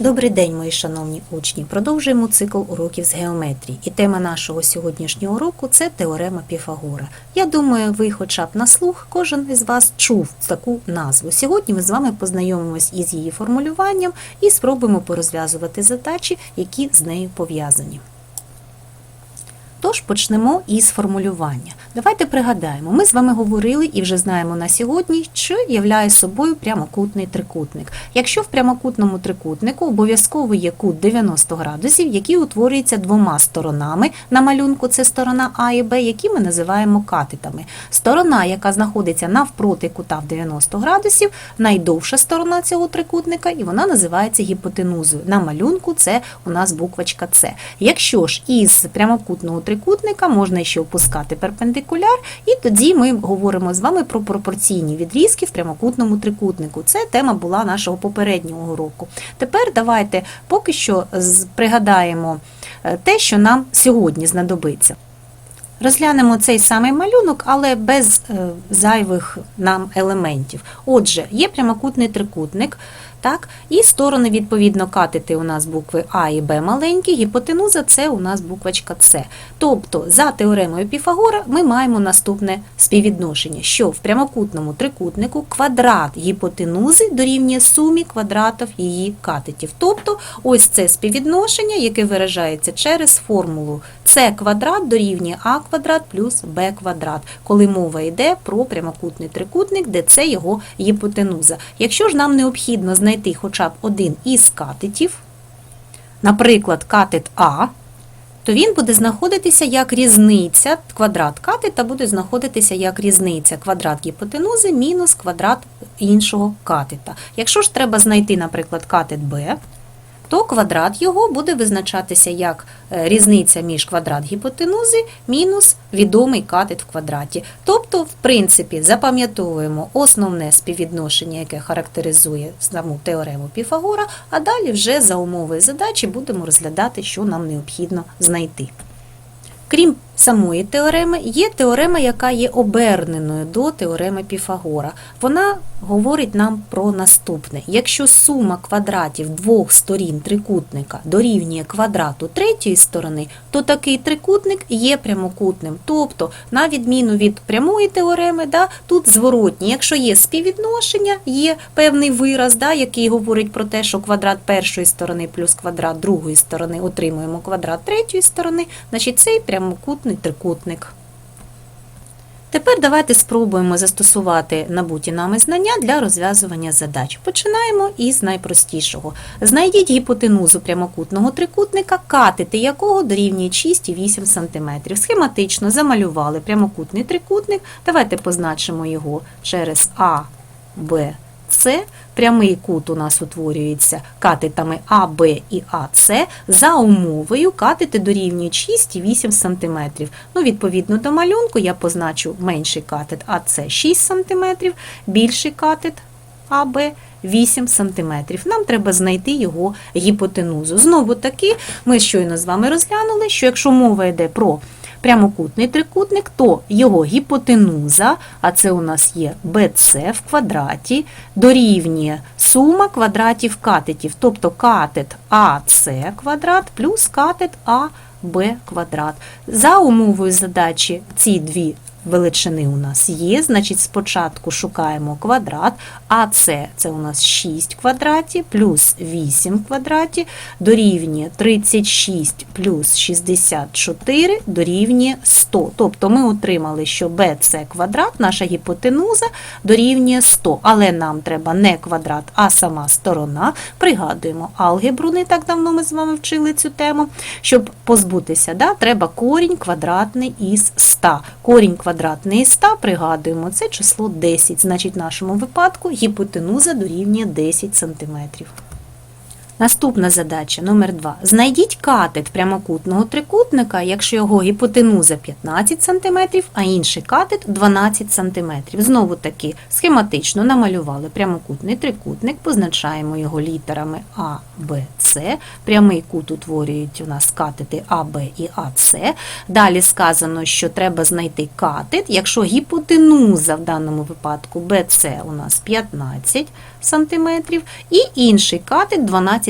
Добрий день, мої шановні учні! Продовжуємо цикл уроків з геометрії. І тема нашого сьогоднішнього уроку – це теорема Піфагора. Я думаю, ви хоча б на слух, кожен із вас чув таку назву. Сьогодні ми з вами познайомимось із її формулюванням і спробуємо порозв'язувати задачі, які з нею пов'язані. Тож почнемо із формулювання. Давайте пригадаємо, ми з вами говорили і вже знаємо на сьогодні, що являє собою прямокутний трикутник. Якщо в прямокутному трикутнику обов'язково є кут 90 градусів, який утворюється двома сторонами на малюнку, це сторона А і Б, які ми називаємо катетами. Сторона, яка знаходиться навпроти кута в 90 градусів, найдовша сторона цього трикутника, і вона називається гіпотенузою. На малюнку це у нас буквочка С. Якщо ж із прямокутного трикутника можна ще опускати перпендикуляр, і тоді ми говоримо з вами про пропорційні відрізки в прямокутному трикутнику. Це тема була нашого попереднього уроку. Тепер давайте поки що пригадаємо е, те, що нам сьогодні знадобиться. Розглянемо цей самий малюнок, але без е, зайвих нам елементів. Отже, є прямокутний трикутник, так, і сторони, відповідно, катети у нас букви А і Б маленькі, гіпотенуза це у нас буквочка С. Тобто, за теоремою Піфагора ми маємо наступне співвідношення, що в прямокутному трикутнику квадрат гіпотенузи дорівнює сумі квадратів її катетів. Тобто, ось це співвідношення, яке виражається через формулу С квадрат дорівнює А квадрат плюс Б квадрат, коли мова йде про прямокутний трикутник, де це його гіпотенуза. Якщо ж нам необхідно знайти хоча б один із катетів, наприклад, катет А, то він буде знаходитися як різниця, квадрат катета буде знаходитися як різниця квадрат гіпотенузи мінус квадрат іншого катета. Якщо ж треба знайти, наприклад, катет Б, то квадрат його буде визначатися як е, різниця між квадрат гіпотенузи мінус відомий катет в квадраті. Тобто, в принципі, запам'ятовуємо основне співвідношення, яке характеризує саму теорему Піфагора, а далі вже за умови задачі будемо розглядати, що нам необхідно знайти. Крім самої теореми, є теорема, яка є оберненою до теореми Піфагора. Вона говорить нам про наступне: якщо сума квадратів двох сторін трикутника дорівнює квадрату третьої сторони, то такий трикутник є прямокутним. Тобто, на відміну від прямої теореми, да, тут зворотні. Якщо є співвідношення, є певний вираз, да, який говорить про те, що квадрат першої сторони плюс квадрат другої сторони отримуємо квадрат третьої сторони, значить цей прямокутний трикутник. Тепер давайте спробуємо застосувати набуті нами знання для розв'язування задач. Починаємо із найпростішого. Знайдіть гіпотенузу прямокутного трикутника, катети якого дорівнює 6,8 см. Схематично замалювали прямокутний трикутник. Давайте позначимо його через А, Б, С. Прямий кут у нас утворюється катетами АБ і АС. За умовою катети дорівнюють 6,8 см. Ну, відповідно до малюнку я позначу менший катет АС 6 см, більший катет АБ 8 см. Нам треба знайти його гіпотенузу. Знову таки, ми щойно з вами розглянули, що якщо мова йде про прямокутний трикутник, то його гіпотенуза, а це у нас є BC в квадраті, дорівнює сума квадратів катетів, тобто катет АС квадрат плюс катет АБ квадрат. За умовою задачі ці дві величини у нас є, значить спочатку шукаємо квадрат, а це, це у нас 6 квадратів плюс 8 квадратів дорівнює 36 плюс 64 дорівнює 100. Тобто ми отримали, що bc квадрат, наша гіпотенуза, дорівнює 100. Але нам треба не квадрат, а сама сторона. Пригадуємо алгебру, не так давно ми з вами вчили цю тему. Щоб позбутися, да, треба корінь квадратний із 100. Корінь квадратний із 100, пригадуємо, це число 10. Значить, в нашому випадку гіпотенуза дорівнює 10 см. Наступна задача номер 2. Знайдіть катет прямокутного трикутника, якщо його гіпотенуза 15 см, а інший катет 12 см. Знову таки схематично намалювали прямокутний трикутник, позначаємо його літерами А, Б, С. Прямий кут утворюють у нас катети АБ і АС. Далі сказано, що треба знайти катет, якщо гіпотенуза в даному випадку БЦ у нас 15 см, і інший катет 12 см.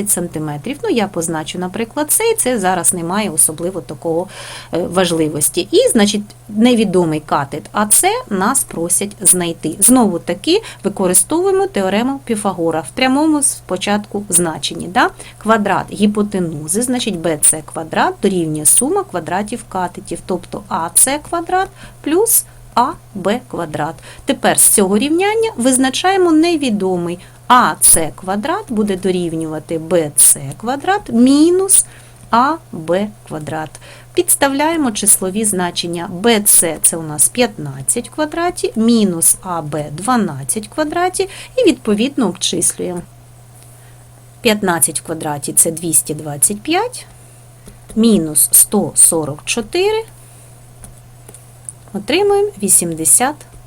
Ну, я позначу, наприклад, цей, це зараз не має особливо такого е, важливості. І, значить, невідомий катет АЦ нас просять знайти. Знову таки використовуємо теорему Піфагора в прямому спочатку значенні. Да? Квадрат гіпотенузи, значить BC квадрат дорівнює сума квадратів катетів, тобто АЦ квадрат плюс АБ квадрат. Тепер з цього рівняння визначаємо невідомий АЦ квадрат буде дорівнювати БЦ квадрат мінус АБ квадрат. Підставляємо числові значення BC це у нас 15 в квадраті, мінус АБ 12 в квадраті і відповідно обчислюємо. 15 в квадраті це 225, мінус 144, отримуємо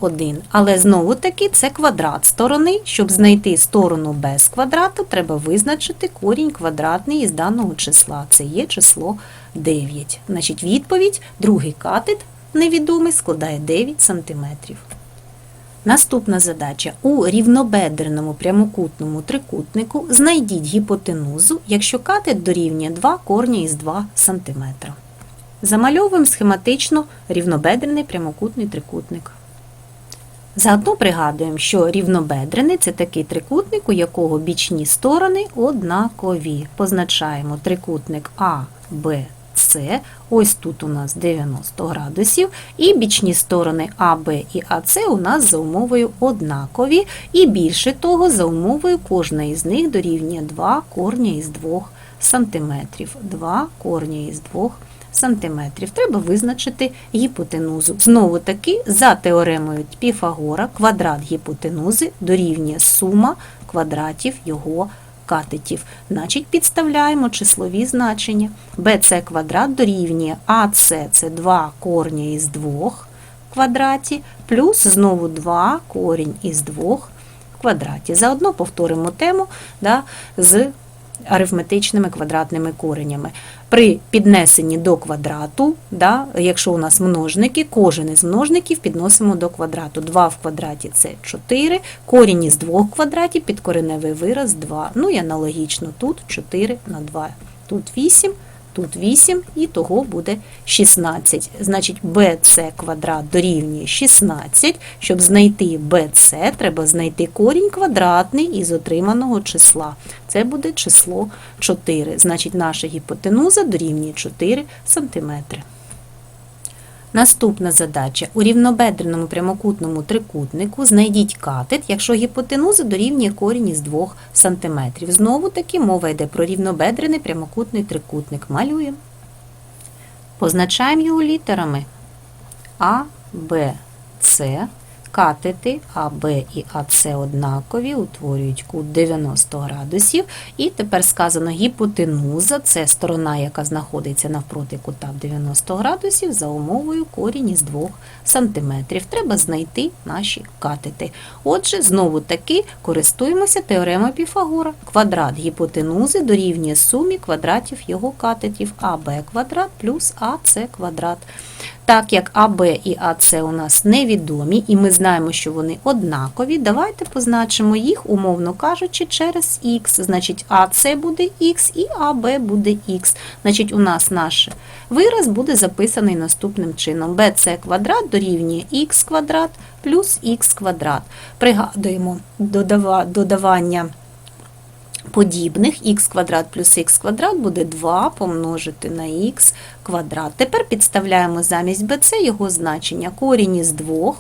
81. Але знову таки це квадрат сторони. Щоб знайти сторону без квадрату, треба визначити корінь квадратний із даного числа. Це є число 9. Значить, відповідь, другий катет невідомий складає 9 см. Наступна задача. У рівнобедреному прямокутному трикутнику знайдіть гіпотенузу, якщо катет дорівнює 2 корні із 2 см. Замальовуємо схематично рівнобедрений прямокутний трикутник. Заодно пригадуємо, що рівнобедрений це такий трикутник, у якого бічні сторони однакові. Позначаємо трикутник А, Б, С. Ось тут у нас 90 градусів, і бічні сторони АБ і АС у нас за умовою однакові, і більше того, за умовою кожна із них дорівнює 2 корня із 2 см. 2 корня із 2 сантиметрів. Треба визначити гіпотенузу. Знову таки, за теоремою Піфагора, квадрат гіпотенузи дорівнює сума квадратів його катетів. Значить, підставляємо числові значення. BC квадрат дорівнює АС це 2 корня із 2 в квадраті, плюс знову 2 корінь із 2 в квадраті. Заодно повторимо тему да, з арифметичними квадратними коренями. При піднесенні до квадрату, да, якщо у нас множники, кожен із множників підносимо до квадрату. 2 в квадраті це 4, корінь із 2 квадратів під підкореневий вираз 2. Ну і аналогічно тут 4 на 2. Тут 8, тут 8 і того буде 16. Значить, bc квадрат дорівнює 16. Щоб знайти bc, треба знайти корінь квадратний із отриманого числа. Це буде число 4. Значить, наша гіпотенуза дорівнює 4 см. Наступна задача. У рівнобедреному прямокутному трикутнику знайдіть катет, якщо гіпотенуза дорівнює корінь із 2 см. Знову таки мова йде про рівнобедрений прямокутний трикутник. Малюємо. Позначаємо його літерами А, Б, С. Катети АБ і АС однакові, утворюють кут 90 градусів. І тепер сказано гіпотенуза це сторона, яка знаходиться навпроти кута в 90 градусів, за умовою корінь із 2 см. Треба знайти наші катети. Отже, знову таки користуємося теоремою Піфагора. Квадрат гіпотенузи дорівнює сумі квадратів його катетів АБ квадрат плюс АС квадрат. Так як АБ і АС у нас невідомі, і ми знаємо, що вони однакові, давайте позначимо їх, умовно кажучи, через х. Значить, АС буде х і АБ буде х. Значить, у нас наш вираз буде записаний наступним чином. BC квадрат дорівнює х квадрат плюс х квадрат. Пригадуємо додавання подібних х квадрат плюс х квадрат буде 2 помножити на х квадрат. Тепер підставляємо замість bc його значення. Корінь із 2 в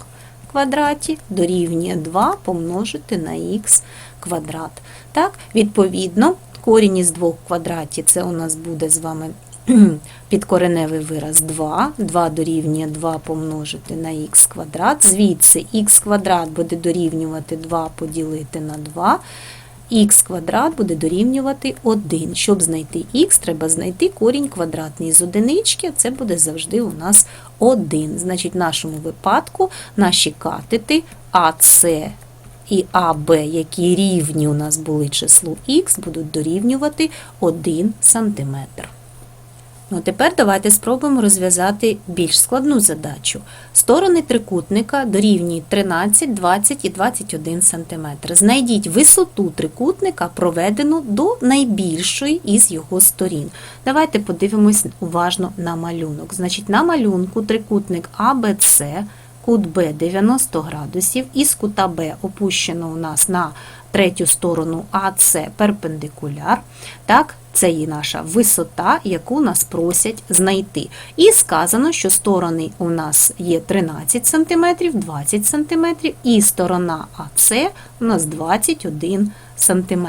квадраті дорівнює 2 помножити на х квадрат. Так, Відповідно, корінь із 2 в квадраті це у нас буде з вами підкореневий вираз 2. 2 дорівнює 2 помножити на х квадрат. Звідси х квадрат буде дорівнювати 2 поділити на 2 х квадрат буде дорівнювати 1. Щоб знайти х, треба знайти корінь квадратний з одинички, це буде завжди у нас 1. Значить, в нашому випадку наші катети АС і АБ, які рівні у нас були числу х, будуть дорівнювати 1 см. Ну, тепер давайте спробуємо розв'язати більш складну задачу. Сторони трикутника дорівнюють 13, 20 і 21 см. Знайдіть висоту трикутника, проведену до найбільшої із його сторін. Давайте подивимось уважно на малюнок. Значить, на малюнку трикутник АБЦ, кут Б 90 градусів, із кута Б опущено у нас на третю сторону АЦ перпендикуляр. Так, це є наша висота, яку нас просять знайти. І сказано, що сторони у нас є 13 см, 20 см, і сторона АЦ у нас 21 см.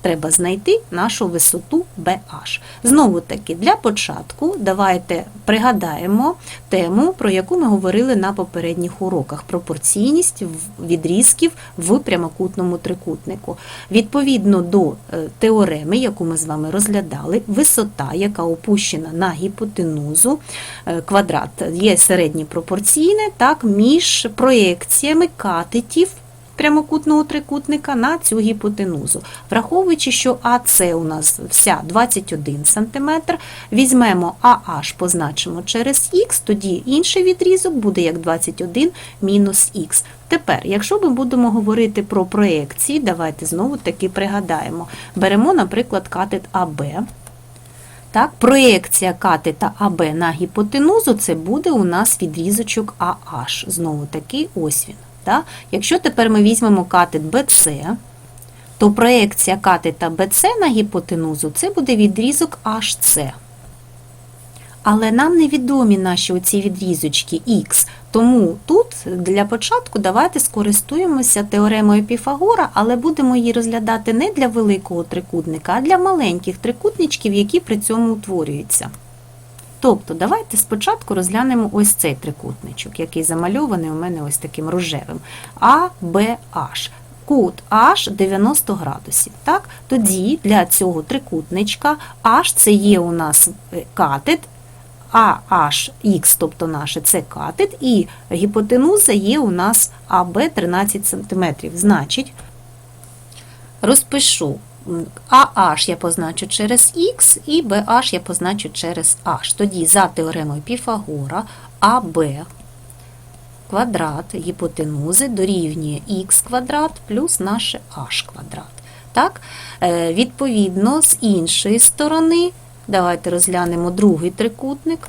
Треба знайти нашу висоту BH. Знову таки, для початку давайте пригадаємо тему, про яку ми говорили на попередніх уроках: пропорційність відрізків в прямокутному трикутнику. Відповідно до е, теореми, яку ми з вами розглядали, висота, яка опущена на гіпотенузу, е, квадрат є середнє пропорційне, так, між проєкціями катетів прямокутного трикутника на цю гіпотенузу. Враховуючи, що АС у нас вся 21 см, візьмемо AH, позначимо через х, тоді інший відрізок буде як 21 мінус х. Тепер, якщо ми будемо говорити про проекції, давайте знову таки пригадаємо. Беремо, наприклад, катет АБ. Так, проєкція катета АБ на гіпотенузу це буде у нас відрізочок AH. Знову таки, ось він. Так? Якщо тепер ми візьмемо катет BC, то проєкція катета BC на гіпотенузу це буде відрізок HC. Але нам невідомі наші оці відрізочки Х. Тому тут для початку давайте скористуємося теоремою Піфагора, але будемо її розглядати не для великого трикутника, а для маленьких трикутничків, які при цьому утворюються. Тобто, давайте спочатку розглянемо ось цей трикутничок, який замальований у мене ось таким рожевим. ABH. Кут H 90 градусів. Так? Тоді для цього трикутничка H це є у нас е, катет, а х, тобто наше це катет, і гіпотенуза є у нас АБ 13 см. Значить, розпишу AH я позначу через х і BH я позначу через h. Тоді за теоремою Піфагора АБ квадрат гіпотенузи дорівнює х квадрат плюс наше h квадрат. Так? Е, Відповідно, з іншої сторони, давайте розглянемо другий трикутник.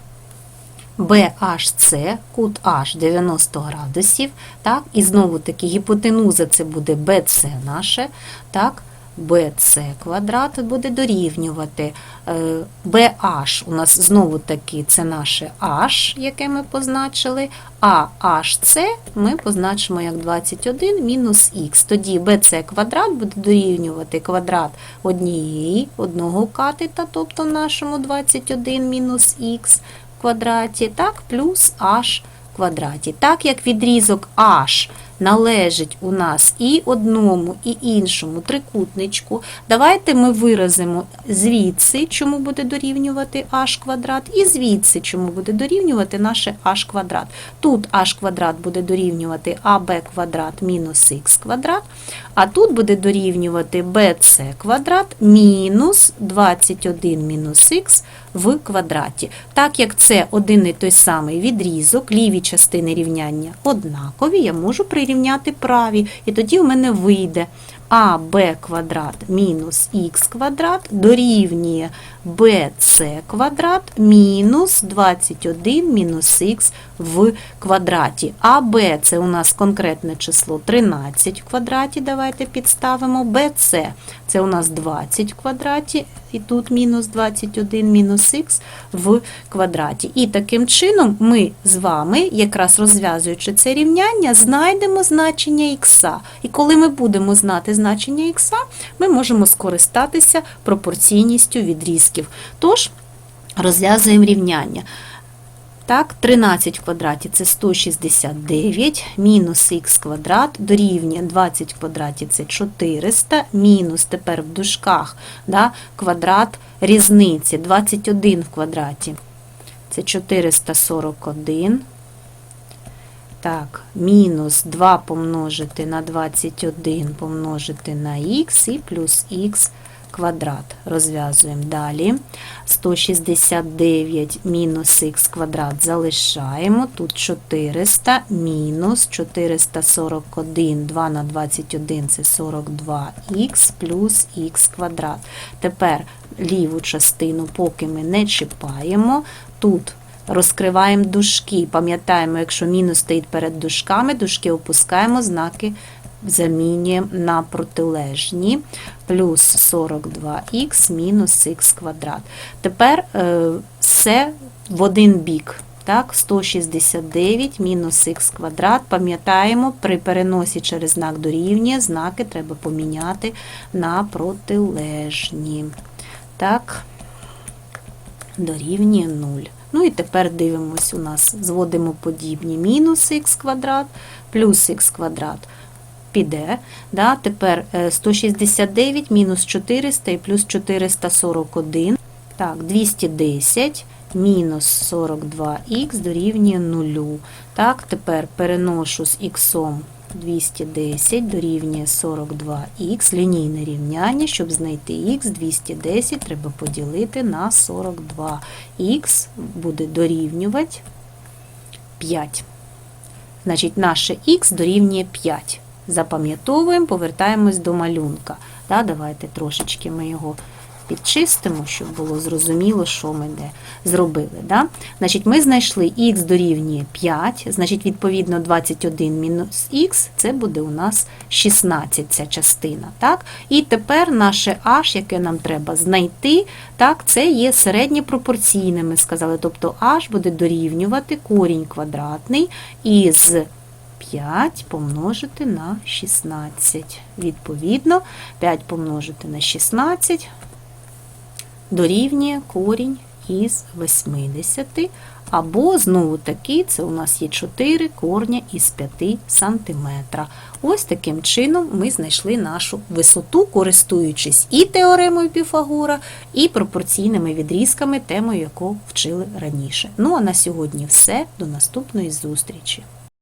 BHC, кут H 90 градусів, так, і знову таки гіпотенуза це буде BC наше, так, BC квадрат буде дорівнювати. е, BH у нас знову таки це наше H, яке ми позначили, а HC ми позначимо як 21 мінус х. Тоді BC квадрат буде дорівнювати квадрат однієї, одного катета, тобто нашому 21 мінус х квадраті, так, плюс h квадраті. Так як відрізок h належить у нас і одному, і іншому трикутничку, давайте ми виразимо звідси, чому буде дорівнювати h квадрат, і звідси, чому буде дорівнювати наше h квадрат. Тут h квадрат буде дорівнювати ab квадрат мінус х квадрат, а тут буде дорівнювати bc квадрат мінус 21 мінус х в квадраті. Так як це один і той самий відрізок, ліві частини рівняння однакові, я можу прирівняти праві. І тоді в мене вийде аб квадрат мінус х квадрат дорівнює bc квадрат мінус 21 мінус х в квадраті. АБ це у нас конкретне число 13 в квадраті, давайте підставимо. BC це у нас 20 в квадраті, і тут мінус 21 мінус х в квадраті. І таким чином ми з вами, якраз розв'язуючи це рівняння, знайдемо значення х. І коли ми будемо знати значення х, ми можемо скористатися пропорційністю відрізків. Тож, розв'язуємо рівняння. Так, 13 в квадраті це 169, мінус х квадрат дорівнює 20 в квадраті це 400, мінус тепер в дужках да, квадрат різниці 21 в квадраті це 441, Так, мінус 2 помножити на 21 помножити на х і плюс х квадрат. Розв'язуємо далі. 169 мінус х квадрат залишаємо. Тут 400 мінус 441, 2 на 21 це 42х плюс х квадрат. Тепер ліву частину, поки ми не чіпаємо, тут розкриваємо дужки. Пам'ятаємо, якщо мінус стоїть перед дужками, дужки опускаємо, знаки замінюємо на протилежні. Плюс 42х мінус х квадрат. Тепер е, все в один бік. Так, 169 мінус х квадрат. Пам'ятаємо, при переносі через знак дорівнює, знаки треба поміняти на протилежні. Так, дорівнює 0. Ну і тепер дивимось, у нас зводимо подібні мінус х квадрат плюс х квадрат. Піде. Да? Тепер е, 169 мінус 400 і плюс 441. Так, 210 мінус 42х дорівнює 0. Так, тепер переношу з х 210 дорівнює 42х. Лінійне рівняння, щоб знайти х, 210 треба поділити на 42. Х буде дорівнювати 5. Значить, наше х дорівнює 5. Запам'ятовуємо, повертаємось до малюнка. Да, давайте трошечки ми його підчистимо, щоб було зрозуміло, що ми де зробили. Да? Значить, ми знайшли х дорівнює 5, значить, відповідно, 21 мінус х це буде у нас 16 ця частина. Так? І тепер наше h, яке нам треба знайти, так, це є середнє пропорційне, ми сказали. Тобто h буде дорівнювати корінь квадратний із 5 помножити на 16. Відповідно, 5 помножити на 16 дорівнює корінь із 80. Або, знову таки, це у нас є 4 корня із 5 см. Ось таким чином ми знайшли нашу висоту, користуючись і теоремою Піфагора, і пропорційними відрізками, темою, яку вчили раніше. Ну а на сьогодні все. До наступної зустрічі!